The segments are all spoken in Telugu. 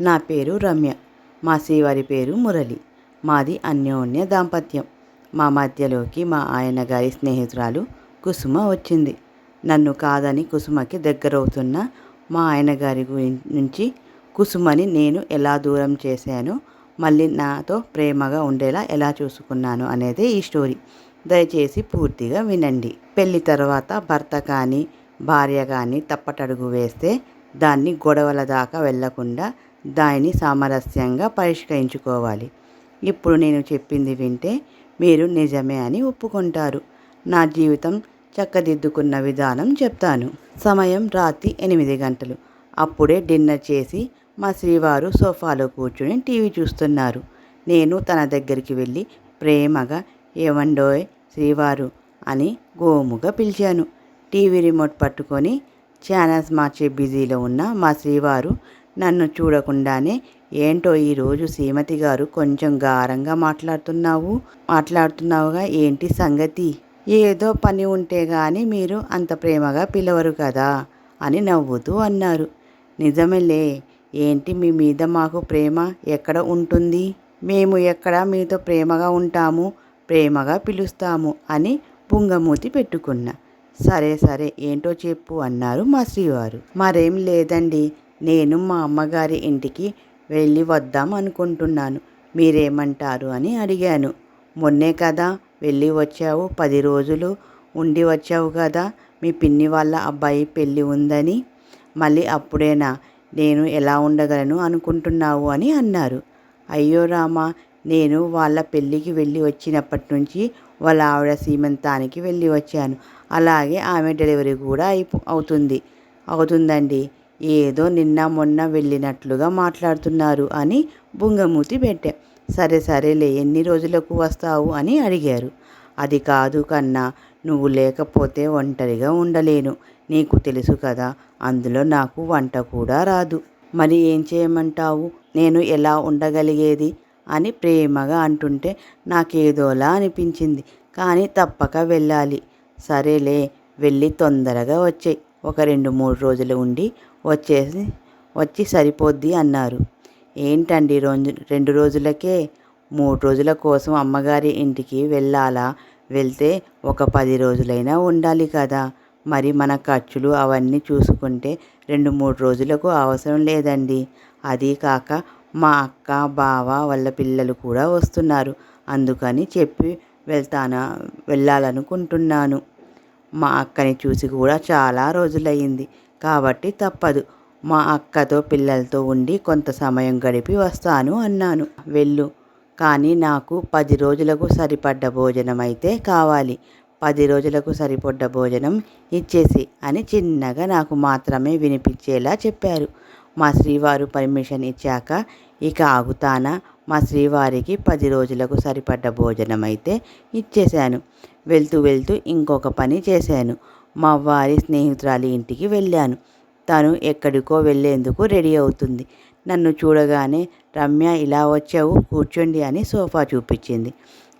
నా పేరు రమ్య. మా శ్రీవారి పేరు మురళి. మాది అన్యోన్య దాంపత్యం. మా మధ్యలోకి మా ఆయన గారి స్నేహితురాలు కుసుమ వచ్చింది. నన్ను కాదని కుసుమకి దగ్గరవుతున్న మా ఆయన గారి నుంచి కుసుమని నేను ఎలా దూరం చేశానో మళ్ళీ నాతో ప్రేమగా ఉండేలా ఎలా చూసుకున్నాను అనేదే ఈ స్టోరీ. దయచేసి పూర్తిగా వినండి. పెళ్ళి తర్వాత భర్త కానీ భార్య కానీ తప్పటడుగు వేస్తే దాన్ని గొడవల దాకా వెళ్ళకుండా దానిని సామరస్యంగా పరిష్కరించుకోవాలి. ఇప్పుడు నేను చెప్పింది వింటే మీరు నిజమే అని ఒప్పుకుంటారు. నా జీవితం చక్కదిద్దుకున్న విధానం చెప్తాను. సమయం రాత్రి ఎనిమిది గంటలు. అప్పుడే డిన్నర్ చేసి మా శ్రీవారు సోఫాలో కూర్చుని టీవీ చూస్తున్నారు. నేను తన దగ్గరికి వెళ్ళి ప్రేమగా ఏమండోయ్ శ్రీవారు అని గోముగా పిలిచాను. టీవీ రిమోట్ పట్టుకొని ఛానల్స్ మార్చే బిజీలో ఉన్న మా శ్రీవారు నన్ను చూడకుండానే ఏంటో ఈరోజు శ్రీమతి గారు కొంచెం గారంగా మాట్లాడుతున్నావు మాట్లాడుతున్నావుగా ఏంటి సంగతి? ఏదో పని ఉంటే గాని మీరు అంత ప్రేమగా పిలవరు కదా అని నవ్వుతూ అన్నారు. నిజమేలే ఏంటి మీ మీద మాకు ప్రేమ ఎక్కడ ఉంటుంది? మేము ఎక్కడ మీతో ప్రేమగా ఉంటాము ప్రేమగా పిలుస్తాము అని పుంగమూతి పెట్టుకున్నా. సరే సరే ఏంటో చెప్పు అన్నారు మా శ్రీవారు. మరేం లేదండి నేను మా అమ్మగారి ఇంటికి వెళ్ళి వద్దాం అనుకుంటున్నాను. మీరేమంటారు అని అడిగాను. మొన్నే కదా వెళ్ళి వచ్చావు పది రోజులు ఉండి వచ్చావు కదా మీ పిన్ని వాళ్ళ అబ్బాయి పెళ్ళి ఉందని. మళ్ళీ అప్పుడేనా నేను ఎలా ఉండగలను అనుకుంటున్నావు అని అన్నారు. అయ్యో రామా నేను వాళ్ళ పెళ్ళికి వెళ్ళి వచ్చినప్పటి నుంచి వాళ్ళ ఆవిడ సీమంతానికి వెళ్ళి వచ్చాను. అలాగే ఆమె డెలివరీ కూడా అయిపో అవుతుంది. అవుతుందండి. ఏదో నిన్న మొన్న వెళ్ళినట్లుగా మాట్లాడుతున్నారు అని బుంగమూతి పెట్టా. సరే సరేలే ఎన్ని రోజులకు వస్తావు అని అడిగారు. అది కాదు కన్నా నువ్వు లేకపోతే ఒంటరిగా ఉండలేను. నీకు తెలుసు కదా అందులో నాకు వంట కూడా రాదు. మరి ఏం చేయమంటావు? నేను ఎలా ఉండగలిగేది? అని ప్రేమగా అంటుంటే నాకేదోలా అనిపించింది. కానీ తప్పక వెళ్ళాలి. సరేలే వెళ్ళి తొందరగా వచ్చేయి. ఒక రెండు మూడు రోజులు ఉండి వచ్చేసి వచ్చి సరిపోద్ది అన్నారు. ఏంటండి రోజు రెండు రోజులకే? మూడు రోజుల కోసం అమ్మగారి ఇంటికి వెళ్ళాలా? వెళ్తే ఒక పది రోజులైనా ఉండాలి కదా. మరి మన ఖర్చులు అవన్నీ చూసుకుంటే రెండు మూడు రోజులకు అవసరం లేదండి. అది కాక మా అక్క బావ వాళ్ళ పిల్లలు కూడా వస్తున్నారు. అందుకని చెప్పి వెళ్తానా వెళ్ళాలనుకుంటున్నాను. మా అక్కని చూసి కూడా చాలా రోజులయ్యింది. కాబట్టి తప్పదు. మా అక్కతో పిల్లలతో ఉండి కొంత సమయం గడిపి వస్తాను అన్నాను. వెళ్ళు. కానీ నాకు పది రోజులకు సరిపడ్డ భోజనం అయితే కావాలి. పది రోజులకు సరిపడ్డ భోజనం ఇచ్చేసి అని చిన్నగా నాకు మాత్రమే వినిపించేలా చెప్పారు. మా శ్రీవారు పర్మిషన్ ఇచ్చాక ఇక ఆగుతానా? మా శ్రీవారికి పది రోజులకు సరిపడ్డ భోజనం అయితే ఇచ్చేశాను. వెళ్తూ వెళ్తూ ఇంకొక పని చేశాను. మా వారి స్నేహితురాలి ఇంటికి వెళ్ళాను. తను ఎక్కడికో వెళ్ళేందుకు రెడీ అవుతుంది. నన్ను చూడగానే రమ్య ఇలా వచ్చావు? కూర్చోండి అని సోఫా చూపించింది.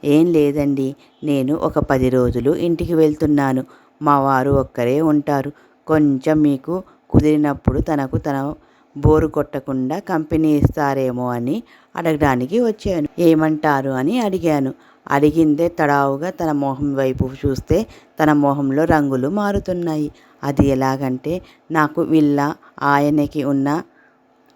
ఏం లేదండి. నేను ఒక పది రోజులు ఇంటికి వెళ్తున్నాను. మా వారు ఒక్కరే ఉంటారు. కొంచెం మీకు కుదిరినప్పుడు తనకు తన బోరు కొట్టకుండా కంపెనీ ఇస్తారేమో అని అడగడానికి వచ్చాను. ఏమంటారు అని అడిగాను. అడిగిందే తడావుగా తన మొహం వైపు చూస్తే తన మొహంలో రంగులు మారుతున్నాయి. అది ఎలాగంటే నాకు వీళ్ళ ఆయనకి ఉన్న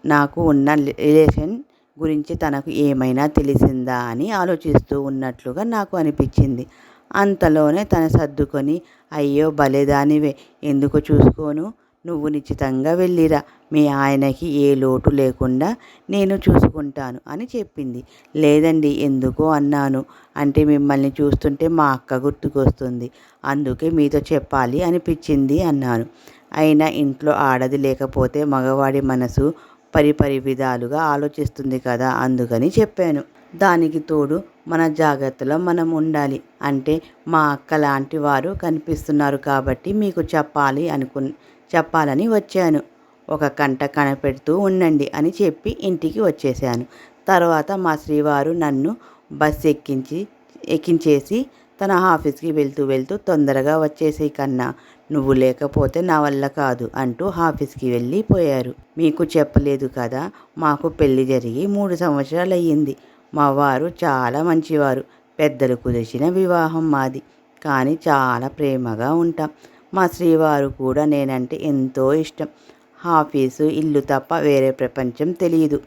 నాకు ఉన్న రిలేషన్ గురించి తనకు ఏమైనా తెలిసిందా అని ఆలోచిస్తూ ఉన్నట్లుగా నాకు అనిపించింది. అంతలోనే తన సర్దుకొని అయ్యో భలేదానివే ఎందుకు చూసుకోను? నువ్వు నిశ్చితంగా వెళ్ళిరా. మీ ఆయనకి ఏ లోటు లేకుండా నేను చూసుకుంటాను అని చెప్పింది. లేదండి ఎందుకో అన్నాను. అంటే మిమ్మల్ని చూస్తుంటే మా అక్క గుర్తుకొస్తుంది. అందుకే మీతో చెప్పాలి అనిపించింది అన్నాను. అయినా ఇంట్లో ఆడది లేకపోతే మగవాడి మనసు పరిపరి విధాలుగా ఆలోచిస్తుంది కదా అందుకని చెప్పాను. దానికి తోడు మన జాగ్రత్తలో మనం ఉండాలి. అంటే మా అక్క లాంటి వారు కనిపిస్తున్నారు కాబట్టి మీకు చెప్పాలి అనుకు చెప్పాలని వచ్చాను. ఒక కంట కనపెడుతూ ఉండండి అని చెప్పి ఇంటికి వచ్చేసాను తర్వాత మా శ్రీవారు నన్ను బస్ ఎక్కించి ఎక్కించేసి తన ఆఫీస్కి వెళ్తూ వెళ్తూ తొందరగా వచ్చేసి కన్నా నువ్వు లేకపోతే నా వల్ల కాదు అంటూ ఆఫీస్కి వెళ్ళిపోయారు మీకు చెప్పలేదు కదా మాకు పెళ్ళి జరిగి మూడు సంవత్సరాలు అయ్యింది. మా వారు చాలా మంచివారు పెద్దలు కుదిరిచిన వివాహం మాది. కానీ చాలా ప్రేమగా ఉంటాం. మా శ్రీవారు కూడా నేనంటే ఎంతో ఇష్టం. ఆఫీసు ఇల్లు తప్ప వేరే ప్రపంచం తెలియదు